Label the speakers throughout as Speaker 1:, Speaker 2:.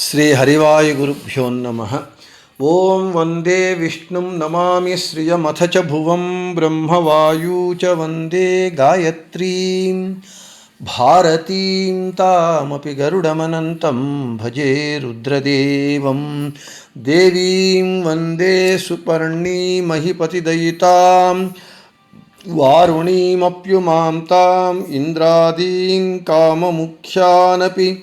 Speaker 1: श्रीहरिवायुगुरुभ्यो नमः। ॐ वंदे विष्णुं नमामि श्रियमथ च भुवं ब्रह्मवायू च वंदे गायत्रीं। भारतीं तामपि गरुडमनन्तं भजे रुद्रदेवं। देवीं वंदे सुपर्णीमहिपतिदयितां। वारुणीमप्युमां ताम् इन्द्रादीन् काममुख्यानपि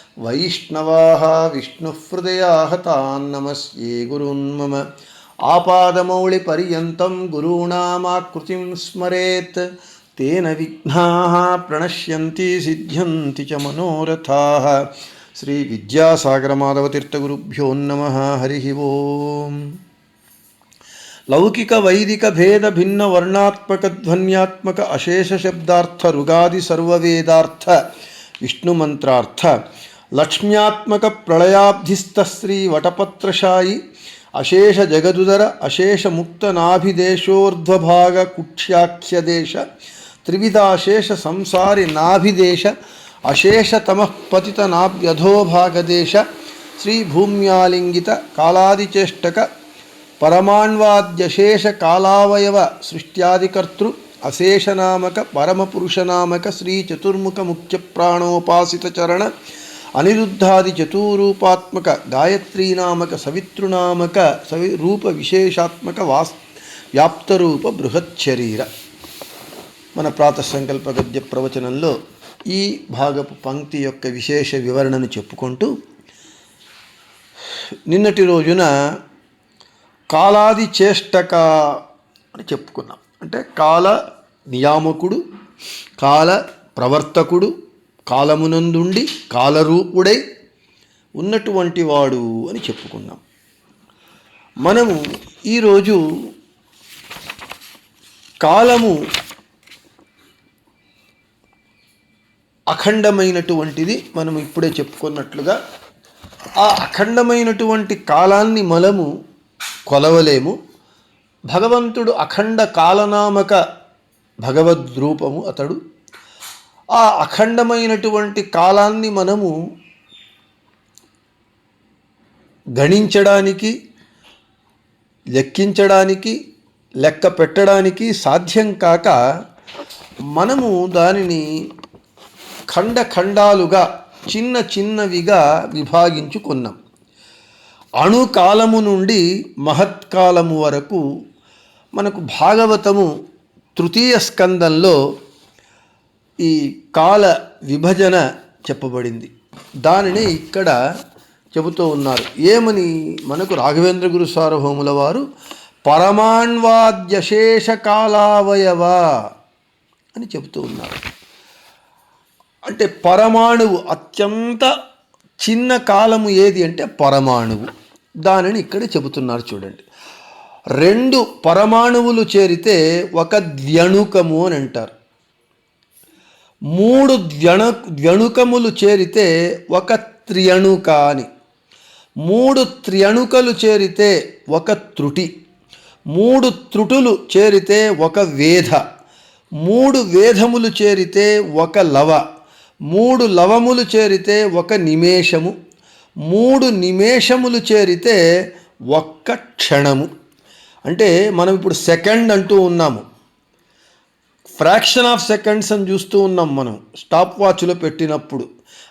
Speaker 1: वैष्णवाः विष्णुहृदयाः तान् नमस्ये गुरुन्मम आदमौिपर्यत गुरूणामाकृतिं स्मरेत्। तेन विघ्नाः प्रणश्यन्ति, सिद्ध्यन्ति च मनोरथाः। श्रीविद्यासागरमाधवतीर्थगुरुभ्यो नमः, हरिः ओम्। लौकिक वैदिक भेद भिन्न वर्णात्मक ध्वन्यात्मक अशेष शब्दार्थ रुगादि सर्ववेदार्थ विष्णु मंत्रार्थ ಲಕ್ಷ್ಮ್ಯಾತ್ಮಕ ಪ್ರಳಯಾಬ್ಧಿಸ್ಥ ಶ್ರೀ ವಟಪತ್ರಶಾಯಿ, ಅಶೇಷ ಜಗದುದರ, ಅಶೇಷ ಮುಕ್ತ ನಾಭಿದೇಶೋರ್ಧ್ವಭಾಗ ಕುಕ್ಷ್ಯಾಖ್ಯ ದೇಶ ತ್ರಿವಿಧಾಶೇಷ ಸಂಸಾರಿ ನಾಭಿದೇಶ, ಅಶೇಷ ತಮಃ ಪತಿತ ನಾಭ್ಯಧೋಭಾಗ ದೇಶ ಶ್ರೀ ಭೂಮ್ಯಾಲಿಂಗಿತ ಕಾಲಾದಿಚೇಷ್ಟಕ, ಪರಮಾಣ್ವಾದ್ಯಶೇಷ ಕಾಲಾವಯವ ಸೃಷ್ಟ್ಯಾದಿಕರ್ತೃ, ಅಶೇಷನಾಮಕ ಪರಮಪುರುಷನಾಮಕ ಶ್ರೀ ಚತುರ್ಮುಖ ಮುಖ್ಯ ಪ್ರಾಣೋಪಾಸಿತ ಚರಣ అనిరుద్ధాది చతురూపాత్మక గాయత్రీనామక సవితృనామక సవి రూప విశేషాత్మక వాస్ వ్యాప్తరూప బృహత్ శరీర. మన ప్రాతసంకల్ప గద్య ప్రవచనంలో ఈ భాగపు పంక్తి యొక్క విశేష వివరణను చెప్పుకుంటూ నిన్నటి రోజున కాలాది చేష్టక అని చెప్పుకున్నాం. అంటే కాల నియామకుడు కాల ప్రవర్తకుడు కాలమునందుండి కాలరూపుడై ఉన్నటువంటి వాడు అని చెప్పుకున్నాం. మనము ఈరోజు కాలము అఖండమైనటువంటిది మనం ఇప్పుడే చెప్పుకున్నట్లుగా ఆ అఖండమైనటువంటి కాలాన్ని మనము కొలవలేము. భగవంతుడు అఖండ కాలనామక భగవద్రూపము అతడు ఆ అఖండమైనటువంటి కాలాన్ని మనము గణించడానికి లెక్కించడానికి లెక్క పెట్టడానికి సాధ్యం కాక మనము దానిని ఖండ ఖండాలుగా చిన్న చిన్నవిగా విభాగించుకున్నాం. అణుకాలము నుండి మహత్కాలము వరకు మనకు భాగవతము తృతీయ స్కందంలో ఈ కాల విభజన చెప్పబడింది. దానిని ఇక్కడ చెబుతూ ఉన్నారు. ఏమని? మనకు రాఘవేంద్ర గురు సార్వభౌముల వారు పరమాణ్వాద్యశేష కాలావయవ అని చెబుతూ ఉన్నారు. అంటే పరమాణువు అత్యంత చిన్న కాలము ఏది అంటే పరమాణువు. దానిని ఇక్కడ చెబుతున్నారు చూడండి. రెండు పరమాణువులు చేరితే ఒక ద్యణుకము అని అంటారు. మూడు ద్వ్యణ ద్వ్యణుకములు చేరితే ఒక త్రియణుక అని. మూడు త్రియణుకలు చేరితే ఒక త్రుటి. మూడు త్రుటులు చేరితే ఒక వేధ. మూడు వేధములు చేరితే ఒక లవ. మూడు లవములు చేరితే ఒక నిమేషము. మూడు నిమేషములు చేరితే ఒక్క క్షణము. అంటే మనం ఇప్పుడు సెకండ్ అంటూ ఉన్నాము. ఫ్రాక్షన్ ఆఫ్ సెకండ్స్ అని చూస్తూ ఉన్నాం మనం. స్టాప్ వాచ్లో పెట్టినప్పుడు.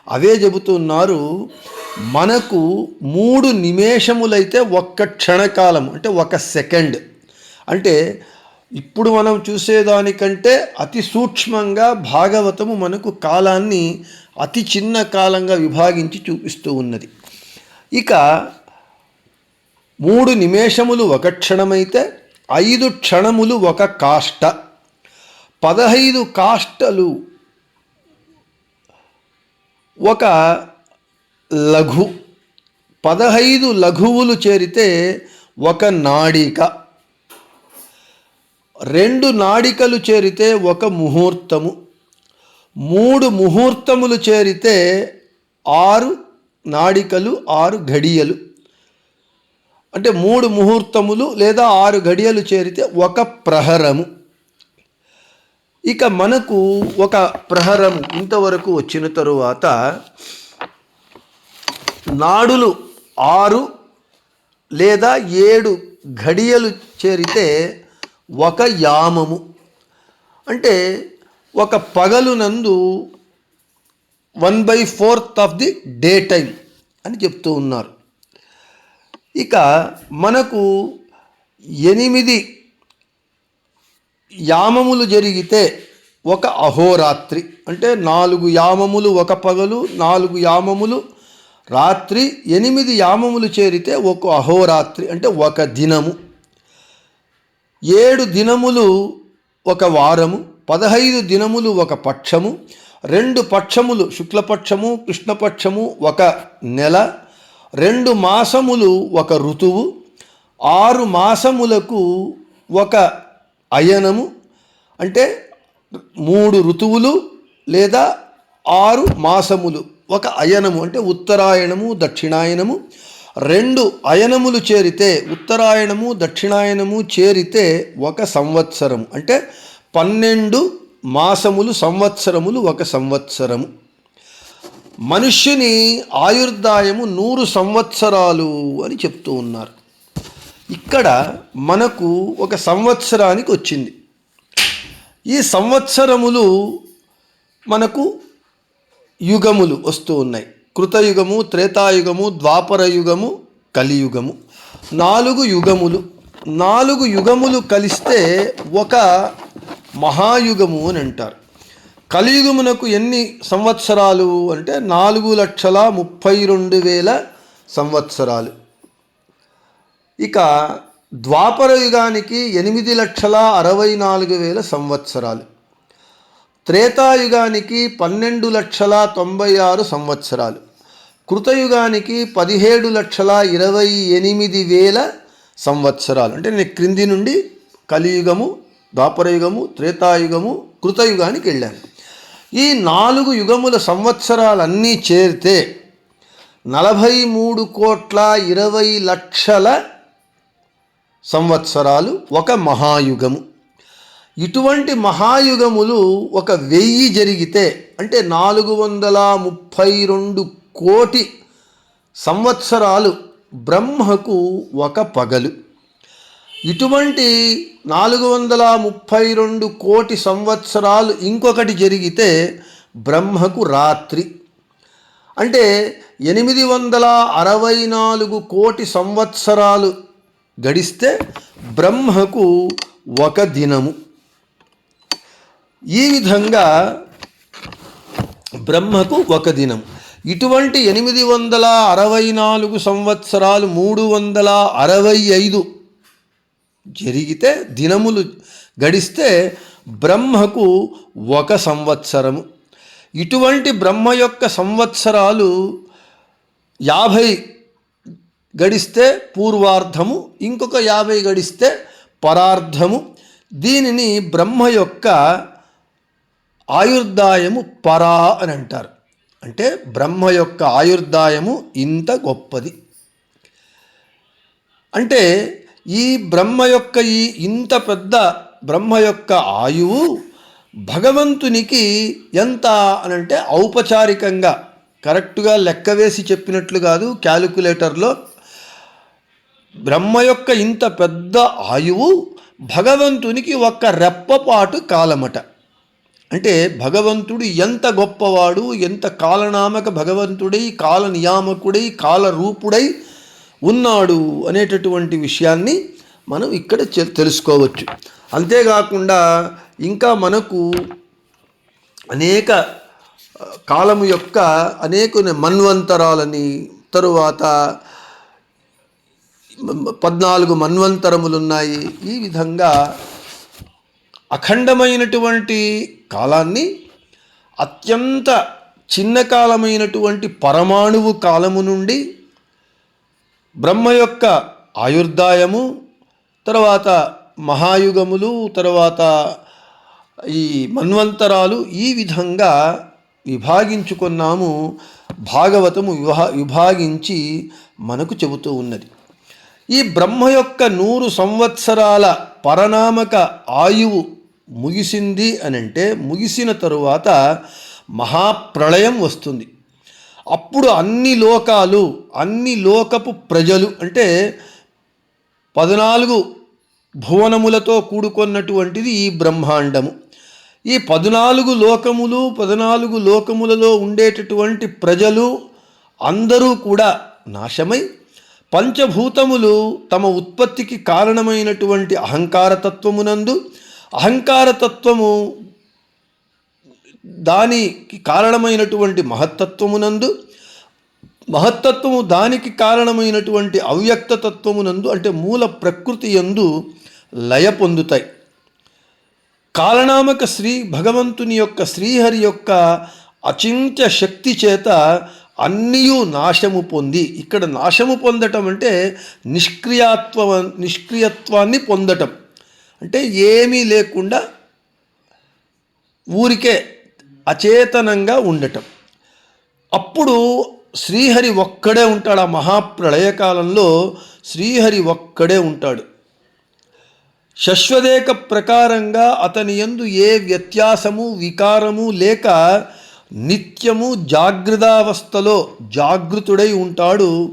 Speaker 1: అవే చెబుతున్నారు మనకు మూడు నిమేషములైతే ఒక్క క్షణకాలం అంటే ఒక సెకండ్. అంటే ఇప్పుడు మనం చూసేదానికంటే అతి సూక్ష్మంగా భాగవతము మనకు కాలాన్ని అతి చిన్న కాలంగా విభాగించి చూపిస్తూ ఉన్నది. ఇక మూడు నిమేషములు ఒక క్షణమైతే ఐదు క్షణములు ఒక కాష్ట. పదహైదు కాష్టలు. ఒక లఘు. పదహైదు లఘువులు చేరితే ఒక నాడిక. రెండు నాడికలు చేరితే ఒక ముహూర్తము. మూడు ముహూర్తములు చేరితే ఆరు నాడికలు ఆరు ఘడియలు. అంటే మూడు ముహూర్తములు లేదా ఆరు గడియలు చేరితే ఒక ప్రహరము. ఇక మనకు ఒక ప్రహరం ఇంతవరకు వచ్చిన తరువాత నాడులు ఆరు లేదా ఏడు ఘడియలు చేరితే ఒక యామము. అంటే ఒక పగలునందు one by fourth of the day time అని చెప్తూ ఉన్నారు. ఇక మనకు ఎనిమిది యామములు జరిగితే ఒక అహోరాత్రి. అంటే నాలుగు యామములు ఒక పగలు నాలుగు యామములు రాత్రి ఎనిమిది యామములు చేరితే ఒక అహోరాత్రి అంటే ఒక దినము. ఏడు దినములు ఒక వారము పదహైదు దినములు ఒక పక్షము రెండు పక్షములు శుక్లపక్షము కృష్ణపక్షము ఒక నెల రెండు మాసములు ఒక ఋతువు ఆరు మాసములకు ఒక అయనము అంటే మూడు ఋతువులు లేదా ఆరు మాసములు. ఒక అయనము అంటే ఉత్తరాయణము దక్షిణాయనము. రెండు అయనములు చేరితే ఉత్తరాయణము దక్షిణాయనము చేరితే ఒక సంవత్సరము. అంటే పన్నెండు మాసములు సంవత్సరములు ఒక సంవత్సరము. మనుష్యుని ఆయుర్దాయము నూరు సంవత్సరాలు అని చెప్తూ ఉన్నారు. ఇక్కడ మనకు ఒక సంవత్సరానికి వచ్చింది. ఈ సంవత్సరములు మనకు యుగములు వస్తూ ఉన్నాయి. కృతయుగము త్రేతాయుగము ద్వాపర యుగము కలియుగము. నాలుగు యుగములు. నాలుగు యుగములు కలిస్తే ఒక మహాయుగము అని అంటారు. కలియుగమునకు ఎన్ని సంవత్సరాలు అంటే నాలుగు లక్షల ముప్పై రెండు వేల సంవత్సరాలు. ఇక ద్వాపర యుగానికి ఎనిమిది లక్షల అరవై నాలుగు వేల సంవత్సరాలు. త్రేతాయుగానికి పన్నెండు లక్షల తొంభై ఆరు సంవత్సరాలు. కృతయుగానికి పదిహేడు లక్షల ఇరవై ఎనిమిది వేల సంవత్సరాలు. అంటే నేను క్రింది నుండి కలియుగము ద్వాపరయుగము త్రేతాయుగము కృతయుగానికి వెళ్ళాను ఈ నాలుగు యుగముల సంవత్సరాలన్నీ చేరితే నలభై మూడు కోట్ల ఇరవై లక్షల సంవత్సరాలు ఒక మహాయుగము. ఇటువంటి మహాయుగములు ఒక వెయ్యి జరిగితే అంటే నాలుగు వందల ముప్పై రెండు కోటి సంవత్సరాలు బ్రహ్మకు ఒక పగలు. ఇటువంటి నాలుగు వందల ముప్పై రెండు కోటి సంవత్సరాలు ఇంకొకటి జరిగితే బ్రహ్మకు రాత్రి. అంటే ఎనిమిది వందల అరవై నాలుగు కోటి సంవత్సరాలు గడిస్తే బ్రహ్మకు ఒక దినము. ఈ విధంగా బ్రహ్మకు ఒక దినం ఇటువంటి ఎనిమిది వందల అరవై నాలుగు సంవత్సరాలు మూడు వందల అరవై ఐదు జరిగితే దినములు గడిస్తే బ్రహ్మకు ఒక సంవత్సరము. ఇటువంటి బ్రహ్మ యొక్క సంవత్సరాలు యాభై గడిస్తే పూర్వార్ధము ఇంకొక యాభై గడిస్తే పరార్ధము. దీనిని బ్రహ్మ యొక్క ఆయుర్దాయము పరా అని అంటారు. అంటే బ్రహ్మ యొక్క ఆయుర్దాయము ఇంత గొప్పది. అంటే ఈ బ్రహ్మ యొక్క ఈ ఇంత పెద్ద బ్రహ్మ యొక్క ఆయువు భగవంతునికి ఎంత అనంటే ఔపచారికంగా కరెక్ట్గా లెక్క వేసి చెప్పినట్లు కాదు క్యాలిక్యులేటర్లో బ్రహ్మ యొక్క ఇంత పెద్ద ఆయువు భగవంతునికి ఒక్క రెప్పపాటు కాలమట. అంటే భగవంతుడు ఎంత గొప్పవాడు ఎంత కాలనామక భగవంతుడై కాల నియామకుడై కాలరూపుడై ఉన్నాడు అనేటటువంటి విషయాన్ని మనం ఇక్కడ తెలుసుకోవచ్చు. అంతేకాకుండా ఇంకా మనకు అనేక కాలము యొక్క అనేక మన్వంతరాలని తరువాత పద్నాలుగు మన్వంతరములు ఉన్నాయి ఈ విధంగా అఖండమైనటువంటి కాలాన్ని అత్యంత చిన్న కాలమైనటువంటి పరమాణువు కాలము నుండి బ్రహ్మ యొక్క ఆయుర్దాయము తర్వాత మహాయుగములు తర్వాత ఈ మన్వంతరాలు ఈ విధంగా విభాగించుకున్నాము. భాగవతము విభా విభాగించి మనకు చెబుతూ ఉన్నది. ఈ బ్రహ్మ యొక్క నూరు సంవత్సరాల పరనామక ఆయువు ముగిసింది అని అంటే ముగిసిన తరువాత మహాప్రళయం వస్తుంది. అప్పుడు అన్ని లోకాలు అన్ని లోకపు ప్రజలు అంటే పద్నాలుగు భువనములతో కూడుకున్నటువంటిది ఈ బ్రహ్మాండము. ఈ పద్నాలుగు లోకములు పద్నాలుగు లోకములలో ఉండేటటువంటి ప్రజలు అందరూ కూడా నాశమై పంచభూతములు తమ ఉత్పత్తికి కారణమైనటువంటి అహంకారతత్వమునందు అహంకారతత్వము దానికి కారణమైనటువంటి మహత్తత్వమునందు మహత్తత్వము దానికి కారణమైనటువంటి అవ్యక్త తత్వమునందు అంటే మూల ప్రకృతి యందు లయ పొందుతాయి. కాలనామక శ్రీ భగవంతుని యొక్క శ్రీహరి యొక్క అచింత్య శక్తి చేత అన్నీ నాశము పొంది ఇక్కడ నాశము పొందటం అంటే నిష్క్రియాత్వ నిష్క్రియత్వాన్ని పొందటం. అంటే ఏమీ లేకుండా ఊరికే అచేతనంగా ఉండటం. అప్పుడు శ్రీహరి ఒక్కడే ఉంటాడు. ఆ మహాప్రళయకాలంలో శ్రీహరి ఒక్కడే ఉంటాడు. శశ్వదేక ప్రకారంగా అతని యందు ఏ వ్యత్యాసము వికారము లేక నిత్యము జాగృతావస్థలో జాగృతుడై ఉంటాడు.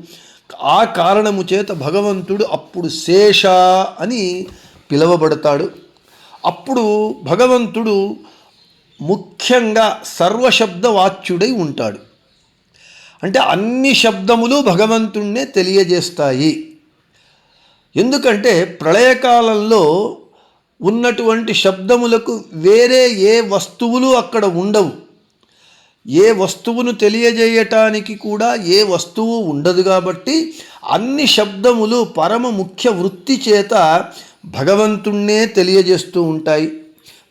Speaker 1: ఆ కారణము చేత భగవంతుడు అప్పుడు శేష అని పిలువబడతాడు. అప్పుడు భగవంతుడు ముఖ్యంగా సర్వశబ్దవాచ్యుడై ఉంటాడు. అంటే అన్ని శబ్దములు భగవంతుణ్ణే తెలియజేస్తాయి. ఎందుకంటే ప్రళయకాలంలో ఉన్నటువంటి శబ్దములకు వేరే ఏ వస్తువులు అక్కడ ఉండవు. ఏ వస్తువును తెలియజేయటానికి కూడా ఏ వస్తువు ఉండదు కాబట్టి అన్ని శబ్దములు పరమ ముఖ్య వృత్తి చేత భగవంతుణ్ణే తెలియజేస్తూ ఉంటాయి.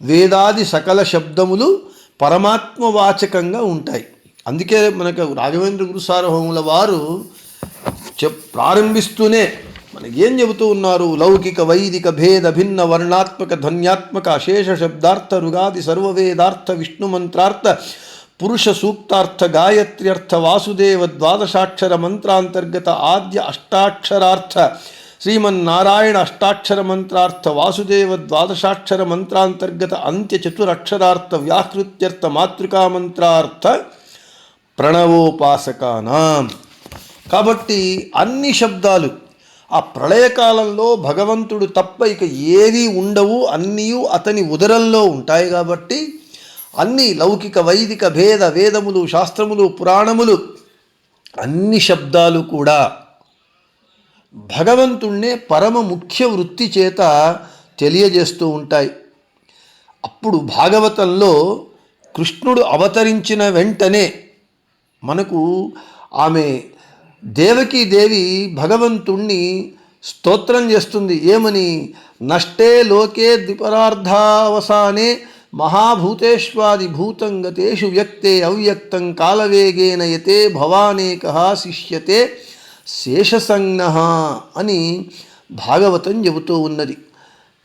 Speaker 1: వేదాది సకల శబ్దములు పరమాత్మవాచకంగా ఉంటాయి. అందుకే మనకు రాఘవేంద్ర గురు వారు చెప్ ప్రారంభిస్తూనే మనకి ఏం చెబుతూ ఉన్నారు? లౌకిక వైదిక భేద భిన్న వర్ణాత్మక ధ్వన్యాత్మక అశేష శబ్దార్థ రుగాది సర్వవేదార్థ విష్ణు మంత్రార్థ పురుష సూక్తార్థ గాయత్ర్యర్థ వాసుదేవ ద్వాదశాక్షర మంత్రాంతర్గత ఆద్య అష్టాక్షరార్థ శ్రీమన్నారాయణ అష్టాక్షర మంత్రార్థ వాసుదేవ ద్వాదశాక్షర మంత్రాంతర్గత అంత్య చతురక్షరార్థ వ్యాకృత్యర్థ మాతృకా మంత్రార్థ ప్రణవోపాసకానాం. కాబట్టి అన్ని శబ్దాలు ఆ ప్రళయకాలంలో భగవంతుడు తప్ప ఇక ఏవి ఉండవు అన్నీ అతని ఉదరంలో ఉంటాయి కాబట్టి అన్ని లౌకిక వైదిక భేద వేదములు శాస్త్రములు పురాణములు అన్ని శబ్దాలు కూడా భగవంతుణ్ణే పరమ ముఖ్య వృత్తి చేత తెలియజేస్తూ ఉంటాయి. అప్పుడు భాగవతంలో కృష్ణుడు అవతరించిన వెంటనే మనకు ఆమె దేవకీదేవి భగవంతుణ్ణి స్తోత్రం చేస్తుంది. ఏమని? నష్టే లోకే ద్విపరార్థావసానే మహాభూతేష్వాదిభూతంగతేషు భూతం గతేషు వ్యక్తే అవ్యక్తం కాలవేగేన యతే భవానేక శిష్యతే శేషసంజ్ఞ అని భాగవతం చెబుతూ ఉన్నది.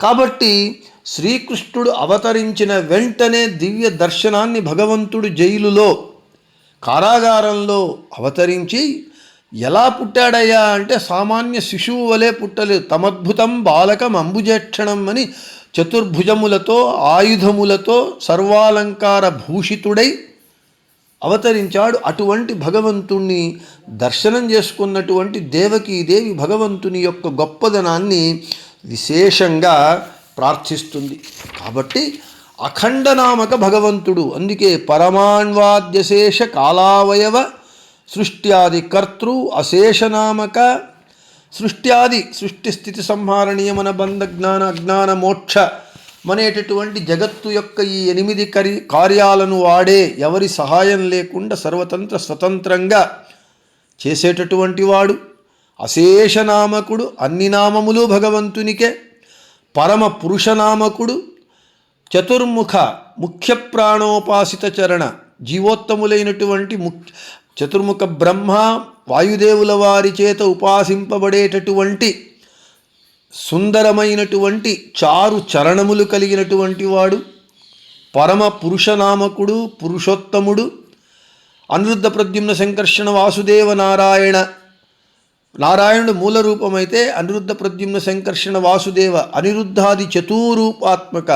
Speaker 1: కాబట్టి శ్రీకృష్ణుడు అవతరించిన వెంటనే దివ్య దర్శనాన్ని భగవంతుడు జైలులో కారాగారంలో అవతరించి ఎలా పుట్టాడయ్యా? అంటే సామాన్య శిశువు వలె పుట్టలేదు. తమద్భుతం బాలకం అంబుజేక్షణం అని చతుర్భుజములతో ఆయుధములతో సర్వాలంకార భూషితుడై అవతరించాడు అటువంటి భగవంతుణ్ణి. దర్శనం చేసుకున్నటువంటి దేవకీదేవి భగవంతుని యొక్క గొప్పదనాన్ని విశేషంగా ప్రార్థిస్తుంది. కాబట్టి అఖండనామక భగవంతుడు. అందుకే పరమాణ్వాద్యశేష కాలావయవ సృష్ట్యాది కర్తృ అశేషనామక సృష్ట్యాది సృష్టి స్థితి సంహార నియమన బంధ జ్ఞాన అజ్ఞాన మోక్ష అనేటటువంటి జగత్తు యొక్క ఈ ఎనిమిది కరి కార్యాలను వాడే ఎవరి సహాయం లేకుండా సర్వతంత్ర స్వతంత్రంగా చేసేటటువంటి వాడు అశేషనామకుడు అన్ని నామములు భగవంతునికే పరమ పురుషనామకుడు చతుర్ముఖ ముఖ్య ప్రాణోపాసిత చరణ జీవోత్తములైనటువంటి ముఖ్య చతుర్ముఖ బ్రహ్మ వాయుదేవుల వారి చేత ఉపాసింపబడేటటువంటి సుందరమైనటువంటి చారు చరణములు కలిగినటువంటి వాడు పరమ పురుషనామకుడు పురుషోత్తముడు అనిరుద్ధ ప్రద్యుమ్న సంకర్షణ వాసుదేవ నారాయణ. నారాయణుడు మూల రూపమైతే అనిరుద్ధ ప్రద్యుమ్న సంకర్షణ వాసుదేవ అనిరుద్ధాది చతురూపాత్మక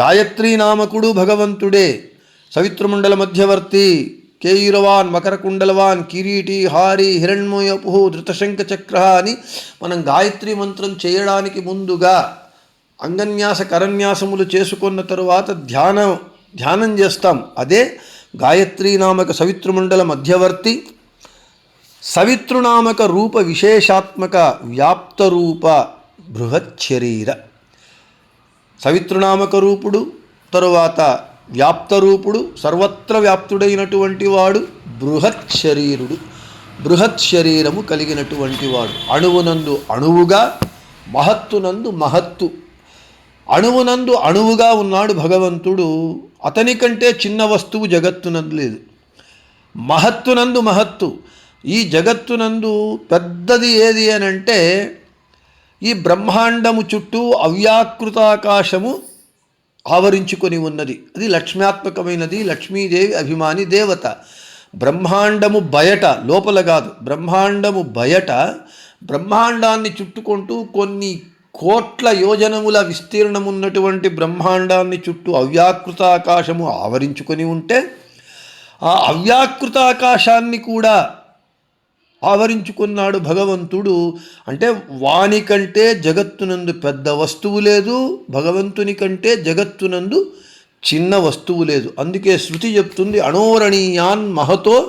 Speaker 1: గాయత్రీ నామకుడు భగవంతుడే. సవిత్రమండల మధ్యవర్తి కేయురవాన్ మకరకుండలవాన్ కిరీటి హారి హిరణ్మయపు ధృతశంఖ చక్ర అని మనం గాయత్రి మంత్రం చేయడానికి ముందుగా అంగన్యాస కరన్యాసములు చేసుకున్న తరువాత ధ్యానం ధ్యానం చేస్తాం. అదే గాయత్రీ నామక సవితృమండల మధ్యవర్తి సవితృనామక రూప విశేషాత్మక వ్యాప్త రూప బృహత్ శరీర సవితృనామక రూపుడు తరువాత వ్యాప్త రూపుడు సర్వత్ర వ్యాప్తుడైనటువంటి వాడు బృహత్ శరీరుడు. బృహత్ శరీరము కలిగినటువంటి వాడు. అణువునందు అణువుగా మహత్తునందు మహత్తు. అణువునందు అణువుగా ఉన్నాడు భగవంతుడు. అతని కంటే చిన్న వస్తువు జగత్తునందు లేదు. మహత్తునందు మహత్తు. ఈ జగత్తునందు పెద్దది ఏది అని అంటే ఈ బ్రహ్మాండము చుట్టూ అవ్యాకృతాకాశము ఆవరించుకొని ఉన్నది. అది లక్ష్మ్యాత్మకమైనది. లక్ష్మీదేవి అభిమాని దేవత. బ్రహ్మాండము బయట లోపల కాదు. బ్రహ్మాండము బయట బ్రహ్మాండాన్ని చుట్టుకుంటూ కొన్ని కోట్ల యోజనముల విస్తీర్ణమున్నటువంటి బ్రహ్మాండాన్ని చుట్టూ అవ్యాకృతాకాశము ఆవరించుకొని ఉంటే ఆ అవ్యాకృతాకాశాన్ని కూడా ఆవరించుకున్నాడు భగవంతుడు. అంటే వాని కంటే జగత్తునందు పెద్ద వస్తువు లేదు భగవంతుని కంటే జగత్తునందు చిన్న వస్తువు లేదు. అందుకే శృతి చెప్తుంది అణోరణీయాన్ మహతో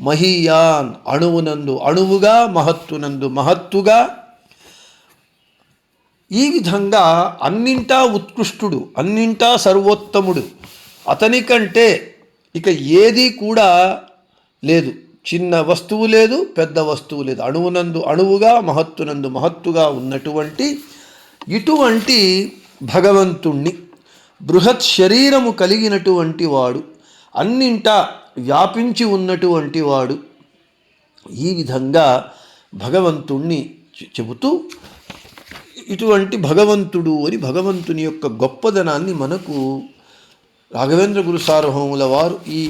Speaker 1: మహీయాన్ అణువునందు అణువుగా మహత్తునందు మహత్తుగా. ఈ విధంగా అన్నింటా ఉత్కృష్టుడు అన్నింటా సర్వోత్తముడు. అతని కంటే ఇక ఏది కూడా లేదు. చిన్న వస్తువు లేదు పెద్ద వస్తువు లేదు. అణువునందు అణువుగా మహత్తునందు మహత్తుగా ఉన్నటువంటి ఇటువంటి భగవంతుణ్ణి బృహత్ శరీరము కలిగినటువంటి వాడు అన్నింటా వ్యాపించి ఉన్నటువంటి వాడు ఈ విధంగా భగవంతుణ్ణి చె- చెబుతూ ఇటువంటి భగవంతుడు అని భగవంతుని యొక్క గొప్పదనాన్ని మనకు రాఘవేంద్ర గురు సార్వభౌముల వారు ఈ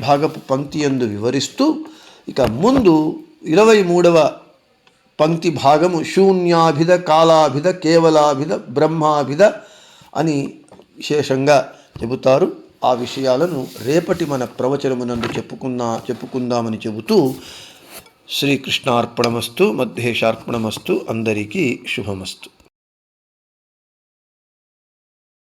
Speaker 1: భాగపు పంక్తి యందు వివరిస్తూ ఇక ముందు ఇరవై మూడవ పంక్తి భాగము శూన్యాభిధ కాలాభిధ కేవలాభిధ బ్రహ్మాభిధ అని విశేషంగా చెబుతారు. ఆ విషయాలను రేపటి మన ప్రవచనమునందు చెప్పుకున్నా చెప్పుకుందామని చెబుతూ శ్రీకృష్ణార్పణమస్తు మధ్యేశార్పణమస్తు అందరికీ శుభమస్తు.